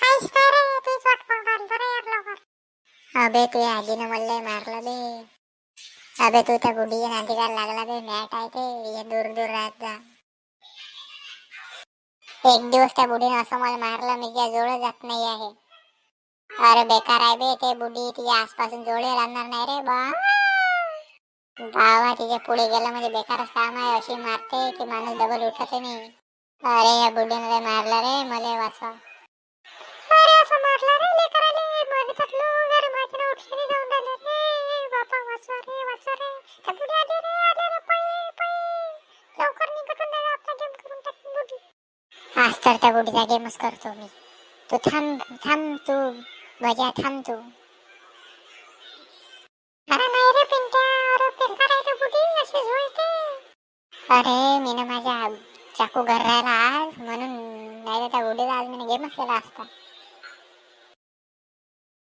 काहीच नाही अबे तू आजीनं मला मारलं बे अबे तू त्या गुडी नांदी काय लागला बे मॅट आहे ते. ये दूर दूर राहत जा. एक दिवस त्या बुढीनं असं मला मारलं मी त्या जवळ जात नाही आहे. अरे बेकार आहे बे ते बुडी तिच्या आसपासून जोडे राहणार नाही रे बा. बावा तिच्या पुढे गेला म्हणजे बेकारच काम आहे अशी मारते. की माणूस डबल उठत नाही अरे या बुडीने मारला रे मला वाचवा. वाचवा रे वाचवा रे त्या बुढी आली रे आले रे पळी पळी. लवकर निघटून द्या आपला गेम करून टाक बुडी आज तर त्या बुडीचा गेमच करतो मी. तू थांब थांब तू. बजा थांब तू. अरे नाही रे पिंट्या अरे बेकार आहे रे बुढी अशी झुलते अरे मी ना माझ्या चाकू घर राहिला आज म्हणून नाही तर त्या बुडीला आज मी गेमच केला असता.